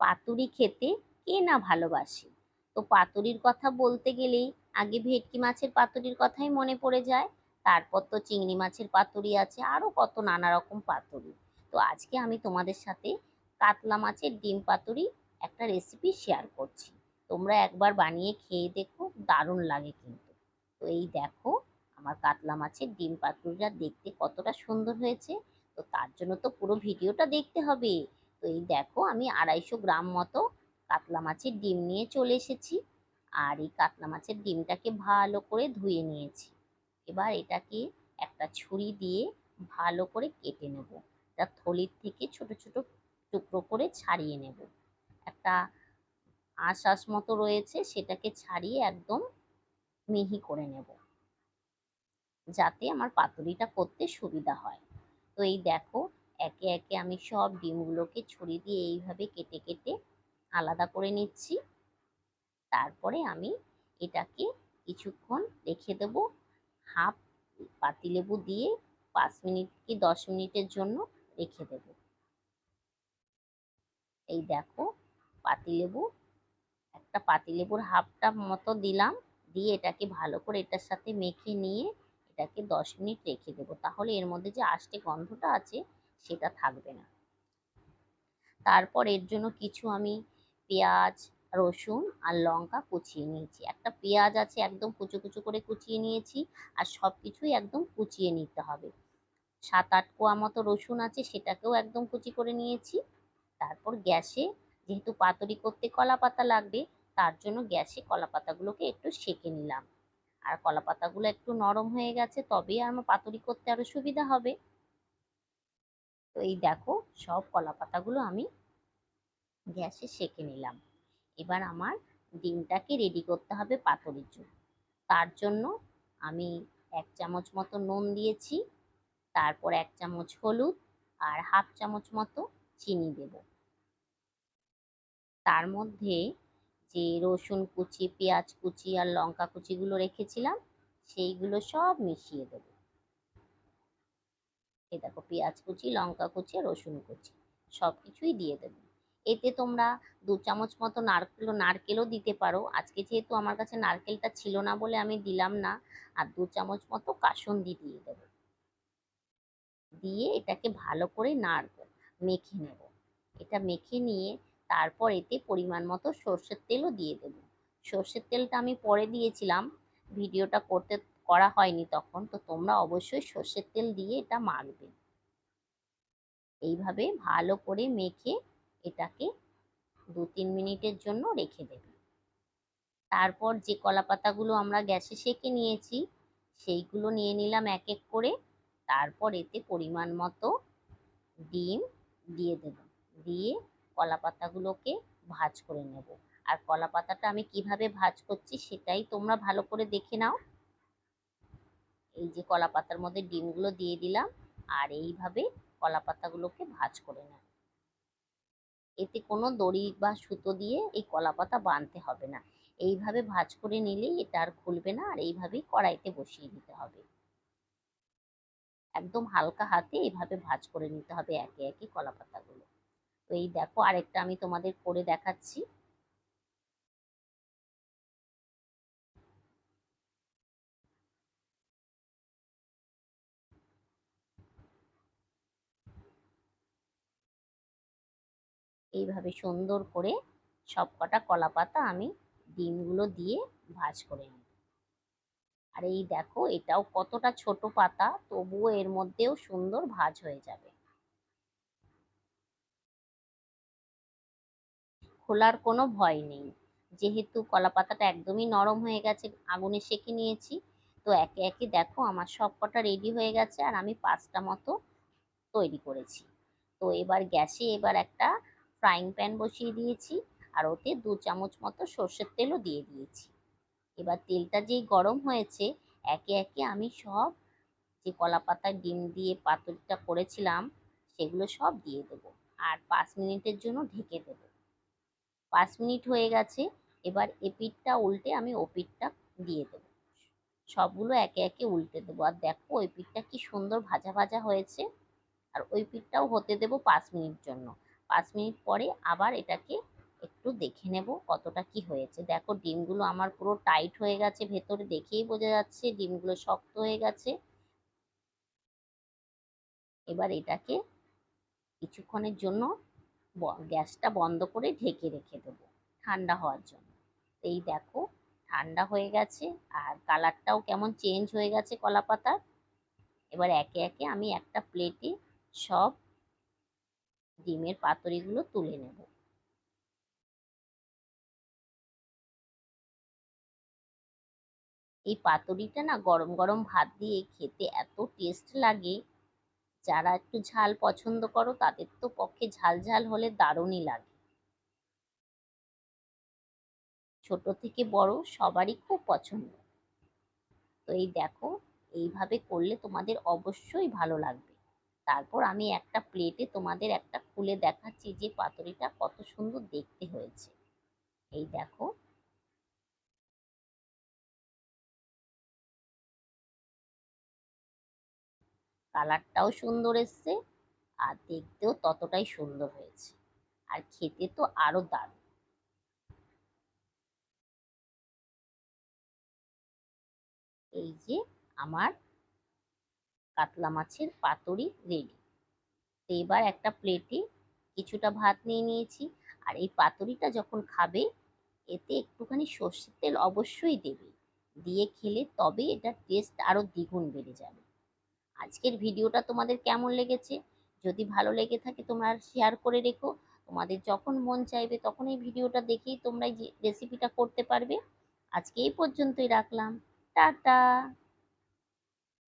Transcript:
পাতুরি খেতে কে না ভালোবাসে? তো পাতুরির কথা বলতে গেলেই আগে ভেটকি মাছের পাতুরির কথাই মনে পড়ে যায়। তারপর তো চিংড়ি মাছের পাতুরি আছে আরও কত নানা রকম পাতুরি। তো আজকে আমি তোমাদের সাথে কাতলা মাছের ডিম পাতুরি একটা রেসিপি শেয়ার করছি। তোমরা একবার বানিয়ে খেয়ে দেখো, দারুণ লাগে কিন্তু। তো এই দেখো, আমার কাতলা মাছের ডিম পাতুরিটা দেখতে কতটা সুন্দর হয়েছে। তো তার জন্য তো পুরো ভিডিওটা দেখতে হবে। তো এই দেখো আমি আড়াইশো গ্রাম মতো কাতলা মাছের ডিম নিয়ে চলে এসেছি। আর এই কাতলা মাছের ডিমটাকে ভালো করে ধুয়ে নিয়েছি। এবার এটাকে একটা ছুরি দিয়ে ভালো করে কেটে নেব। এটা থলির থেকে ছোট ছোট টুকরো করে ছাড়িয়ে নেব। একটা আঁশ আঁশ মতো রয়েছে, সেটাকে ছাড়িয়ে একদম মিহি করে নেব। যাতে আমার পাতুরিটা করতে সুবিধা হয়। তো এই দেখো একে একে আমি সব ডিমগুলোকে ছড়িয়ে দিয়ে এইভাবে কেটে কেটে আলাদা করে নিচ্ছি। তারপরে আমি এটাকে কিছুক্ষণ রেখে দেবো। হাফ পাতিলেবু দিয়ে পাঁচ মিনিট কি দশ মিনিটের জন্য রেখে দেব। এই দেখো পাতিলেবু, একটা পাতিলেবুর হাফটা মতো দিলাম। দিয়ে এটাকে ভালো করে এটার সাথে মেখে নিয়ে এটাকে দশ মিনিট রেখে দেবো। তাহলে এর মধ্যে যে আষ্টে গন্ধটা আছে সেটা থাকবে না। তারপর এর জন্য কিছু আমি পেঁয়াজ, রসুন আর লঙ্কা কুচিয়ে নিয়েছি। একটা পেঁয়াজ আছে একদম কুচো কুচো করে কুচিয়ে নিয়েছি আর সব কিছুই একদম কুচিয়ে নিতে হবে। সাত আট কোয়া মতো রসুন আছে সেটাকেও একদম কুচি করে নিয়েছি। তারপর গ্যাসে যেহেতু পাতরি করতে কলা পাতা লাগবে, তার জন্য গ্যাসে কলা পাতাগুলোকে একটু সেঁকে নিলাম। আর কলা পাতাগুলো একটু নরম হয়ে গেছে, তবেই আমার পাতুরি করতে আরও সুবিধা হবে। তো এই দেখো সব কলা পাতাগুলো আমি গ্যাসে সেঁকে নিলাম। এবার আমার ডিমটাকে রেডি করতে হবে পাতুরির জন্য। তার জন্য আমি এক চামচ মতো নুন দিয়েছি, তারপর এক চামচ হলুদ আর হাফ চামচ মতো চিনি দেব। তার মধ্যে যে রসুন কুচি, পেঁয়াজ কুচি আর লঙ্কা কুচিগুলো রেখেছিলাম, সেইগুলো সব মিশিয়ে দেবো। এই দেখো পেঁয়াজ কুচি, লঙ্কা কুচি, রসুন কুচি সব কিছুই দিয়ে দেবো। এতে তোমরা দু চামচ মতো নারকেল, নারকেলও দিতে পারো। আজকে যেহেতু আমার কাছে নারকেলটা ছিল না বলে আমি দিলাম না, আর দু চামচ মতো কাসন্দি দিয়ে দেবো। দিয়ে এটাকে ভালো করে নাড়ব, মেখে নেব। এটা মেখে নিয়ে তারপর এতে পরিমাণ মতো সর্ষের তেলও দিয়ে দেবো। সর্ষের তেলটা আমি পরে দিয়েছিলাম, ভিডিওটা করতে করা হয়নি তখন, তো তোমরা অবশ্যই সর্ষের তেল দিয়ে এটা মাখবে। এইভাবে ভালো করে মেখে এটাকে দু তিন মিনিটের জন্য রেখে দেবে। তারপর যে কলা পাতাগুলো আমরা গ্যাসে সেঁকে নিয়েছি, সেইগুলো নিয়ে নিলাম এক এক করে। তারপর এতে পরিমাণ মতো ডিম দিয়ে দেব। দিয়ে কলা পাতাগুলোকে ভাজ করে নেব। আর কলা পাতাটা আমি কীভাবে ভাজ করছি সেটাই তোমরা ভালো করে দেখে নাও। এই যে কলা পাতার মধ্যে ডিমগুলো দিয়ে দিলাম আর এইভাবে কলা পাতাগুলোকে ভাজ করে নেব। এতে কোনো দড়ি বা সুতো দিয়ে এই কলা পাতা বাঁধতে হবে না। এইভাবে ভাজ করে নিলেই এটা আর খুলবে না আর এইভাবেই কড়াইতে বসিয়ে দিতে হবে। একদম হালকা হাতে এইভাবে ভাজ করে নিতে হবে একে একে কলা পাতাগুলো। তো এই দেখো আরেকটা আমি তোমাদের করে দেখাচ্ছি। এইভাবে সুন্দর করে সব কটা কলা পাতা আমি ডিমগুলো দিয়ে ভাজ করে নিই আর এই দেখো, এটাও কতটা ছোট পাতা, তবুও এর মধ্যেও সুন্দর ভাজ হয়ে যাবে। খোলার কোনো ভয় নেই। যেহেতু কলা পাতাটা একদমই নরম হয়ে গেছে, আগুনে সেঁকে নিয়েছি, তো একে একে দেখো আমার সব কটা রেডি হয়ে গেছে, আর আমি পাঁচটা মতো তৈরি করেছি। তো এবার গ্যাসে এবার একটা ফ্রাইং প্যান বসিয়ে দিয়েছি আর ওতে দু চামচ মতো সর্ষের তেলও দিয়ে দিয়েছি। এবার তেলটা যেই গরম হয়েছে, একে একে আমি সব যে কলা পাতার ডিম দিয়ে পাতুরিটা করেছিলাম, সেগুলো সব দিয়ে দেবো আর পাঁচ মিনিটের জন্য ঢেকে দেব। পাঁচ মিনিট হয়ে গেছে, এবার এপিটটা উল্টে আমি ওপিটটা দিয়ে দেবো। সবগুলো একে একে উল্টে দেবো। আর দেখো, ওই পিঠটা কি সুন্দর ভাজা ভাজা হয়েছে। আর ওই পিঠটাও হতে দেবো পাঁচ মিনিট জন্য। পাঁচ মিনিট পরে আবার এটাকে একটু দেখে নেব কতটা কি হয়েছে। দেখো, ডিমগুলো আমার পুরো টাইট হয়ে গেছে, ভেতরে দেখেই বোঝা যাচ্ছে ডিমগুলো শক্ত হয়ে গেছে। এবার এটাকে কিছুক্ষণের জন্য গ্যাসটা বন্ধ করে ঢেকে রেখে দেবো ঠান্ডা হওয়ার জন্য। এই দেখো, ঠান্ডা হয়ে গেছে আর কালারটাও কেমন চেঞ্জ হয়ে গেছে কলা পাতার এবার একে একে আমি একটা প্লেটে সব ডিমের পাতুরিগুলো তুলে নেব। এই পাতুরিটা না গরম গরম ভাত দিয়ে খেতে এত টেস্ট লাগে। যারা একটু ঝাল পছন্দ করো, তাদের তো পক্ষে ঝাল ঝাল হলে দারুণই লাগে। ছোট থেকে বড় সবারই খুব পছন্দ। তো এই দেখো, এইভাবে করলে তোমাদের অবশ্যই ভালো লাগবে। তারপর আমি একটা প্লেটে তোমাদের একটা খুলে দেখাচ্ছি যে পাতুরিটা কত সুন্দর দেখতে হয়েছে। এই দেখো। কালারটাও সুন্দর এসছে আর দেখতেও ততটাই সুন্দর হয়েছে। আর খেতে তো আরও দারুণ। এই যে আমার কাতলা মাছের পাতুরি রেডি তো এবার একটা প্লেটে কিছুটা ভাত নিয়ে নিয়েছি। আর এই পাতুরিটা যখন খাবে, এতে একটুখানি সর্ষের তেল অবশ্যই দেবে। দিয়ে খেলে তবে এটা টেস্ট আরও দ্বিগুণ বেড়ে যাবে। আজকের ভিডিওটা তোমাদের কেমন লেগেছে? যদি ভালো লেগে থাকে তোমরা শেয়ার করে রেখো। তোমাদের যখন মন চাইবে তখন এই ভিডিওটা দেখেই তোমরা রেসিপিটা করতে পারবে। আজকে এই পর্যন্তই রাখলাম। টাটা!